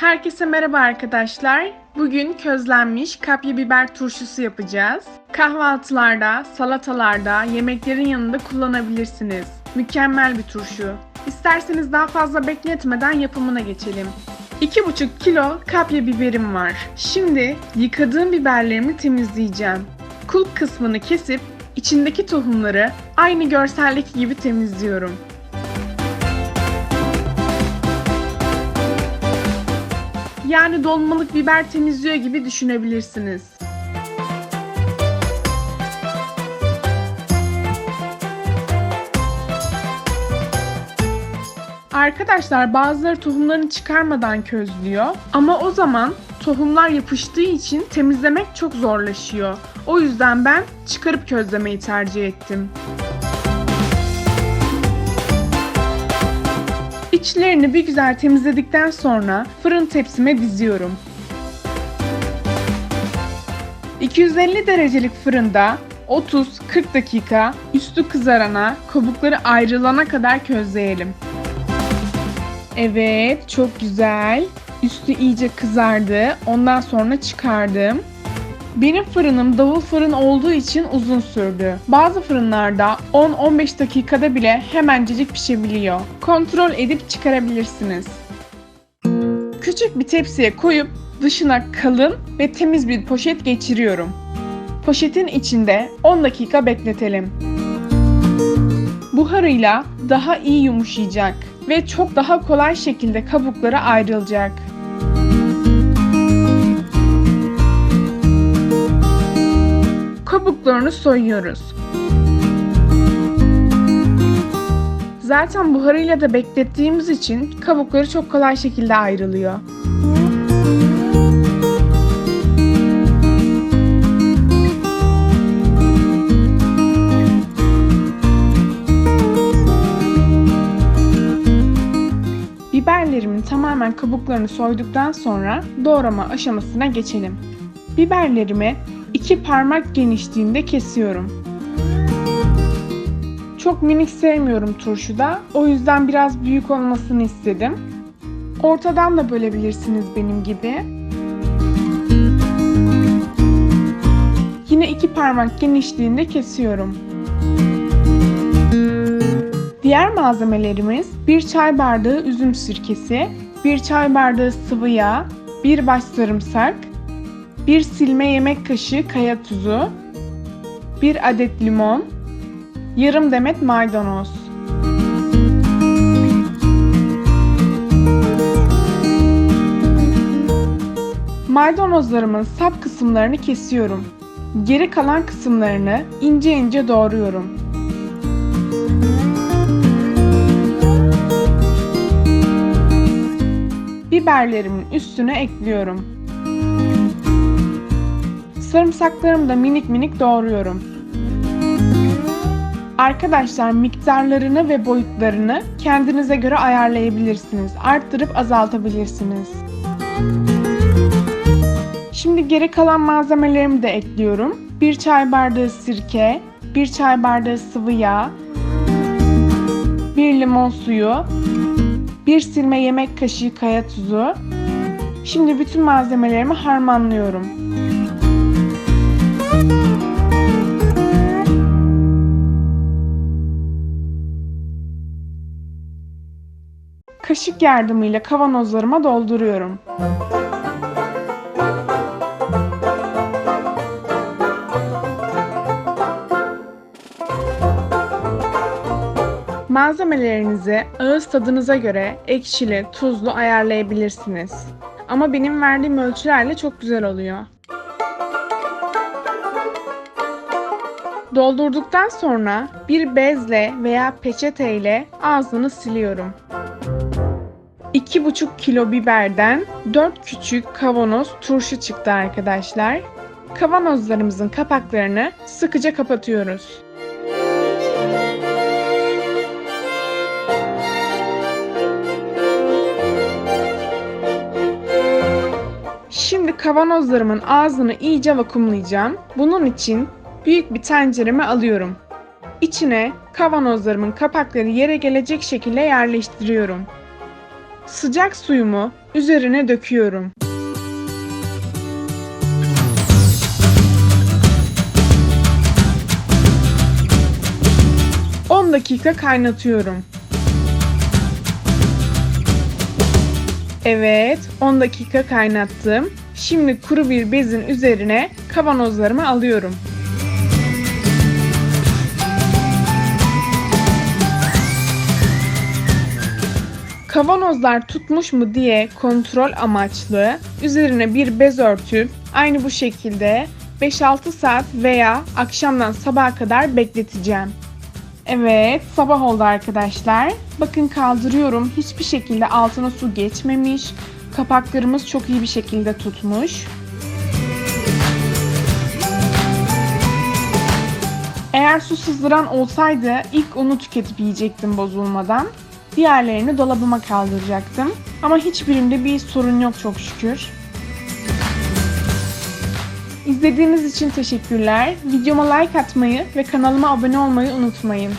Herkese merhaba arkadaşlar. Bugün közlenmiş kapya biber turşusu yapacağız. Kahvaltılarda, salatalarda, yemeklerin yanında kullanabilirsiniz. Mükemmel bir turşu. İsterseniz daha fazla bekletmeden yapımına geçelim. 2,5 kilo kapya biberim var. Şimdi yıkadığım biberlerimi temizleyeceğim. Kulp kısmını kesip içindeki tohumları aynı görseldeki gibi temizliyorum. Yani dolmalık biber temizliyor gibi düşünebilirsiniz. Arkadaşlar bazıları tohumlarını çıkarmadan közlüyor ama o zaman tohumlar yapıştığı için temizlemek çok zorlaşıyor. O yüzden ben çıkarıp közlemeyi tercih ettim. İçlerini bir güzel temizledikten sonra fırın tepsime diziyorum. 250 derecelik fırında 30-40 dakika üstü kızarana, kabukları ayrılana kadar közleyelim. Evet, çok güzel. Üstü iyice kızardı. Ondan sonra çıkardım. Benim fırınım davul fırın olduğu için uzun sürdü. Bazı fırınlarda 10-15 dakikada bile hemencecik pişebiliyor. Kontrol edip çıkarabilirsiniz. Küçük bir tepsiye koyup dışına kalın ve temiz bir poşet geçiriyorum. Poşetin içinde 10 dakika bekletelim. Buharıyla daha iyi yumuşayacak ve çok daha kolay şekilde kabuklara ayrılacak. Kabuklarını soyuyoruz. Zaten buharıyla da beklettiğimiz için kabukları çok kolay şekilde ayrılıyor. Biberlerimin tamamen kabuklarını soyduktan sonra doğrama aşamasına geçelim. Biberlerimi iki parmak genişliğinde kesiyorum. Çok minik sevmiyorum turşuda. O yüzden biraz büyük olmasını istedim. Ortadan da bölebilirsiniz benim gibi. Yine iki parmak genişliğinde kesiyorum. Diğer malzemelerimiz 1 çay bardağı üzüm sirkesi, 1 çay bardağı sıvı yağ, 1 baş sarımsak, 1 silme yemek kaşığı kaya tuzu, 1 adet limon, yarım demet maydanoz. Maydanozlarımın sap kısımlarını kesiyorum. Geri kalan kısımlarını ince ince doğruyorum. Biberlerimin üstüne ekliyorum. Sarımsaklarımı da minik minik doğruyorum. Arkadaşlar miktarlarını ve boyutlarını kendinize göre ayarlayabilirsiniz. Arttırıp azaltabilirsiniz. Şimdi geri kalan malzemelerimi de ekliyorum. 1 çay bardağı sirke, 1 çay bardağı sıvı yağ, 1 limon suyu, 1 silme yemek kaşığı kaya tuzu. Şimdi bütün malzemelerimi harmanlıyorum. Kaşık yardımıyla kavanozlarıma dolduruyorum. Malzemelerinizi ağız tadınıza göre ekşili, tuzlu ayarlayabilirsiniz. Ama benim verdiğim ölçülerle çok güzel oluyor. Doldurduktan sonra bir bezle veya peçeteyle ağzını siliyorum. 2,5 kilo biberden 4 küçük kavanoz turşu çıktı arkadaşlar. Kavanozlarımızın kapaklarını sıkıca kapatıyoruz. Şimdi kavanozlarımın ağzını iyice vakumlayacağım. Bunun için büyük bir tencereme alıyorum. İçine kavanozlarımın kapakları yere gelecek şekilde yerleştiriyorum. Sıcak suyumu Üzerine döküyorum. Dakika kaynatıyorum. Evet, 10 dakika kaynattım. Şimdi kuru bir bezin üzerine kavanozlarımı alıyorum. Kavanozlar tutmuş mu diye kontrol amaçlı üzerine bir bez örtüp aynı bu şekilde 5-6 saat veya akşamdan sabaha kadar bekleteceğim. Evet, sabah oldu arkadaşlar. Bakın kaldırıyorum. Hiçbir şekilde altına su geçmemiş. Kapaklarımız çok iyi bir şekilde tutmuş. Eğer su sızdıran olsaydı ilk onu tüketip yiyecektim bozulmadan. Diğerlerini dolabıma kaldıracaktım. Ama hiçbirinde bir sorun yok çok şükür. İzlediğiniz için teşekkürler. Videoma like atmayı ve kanalıma abone olmayı unutmayın.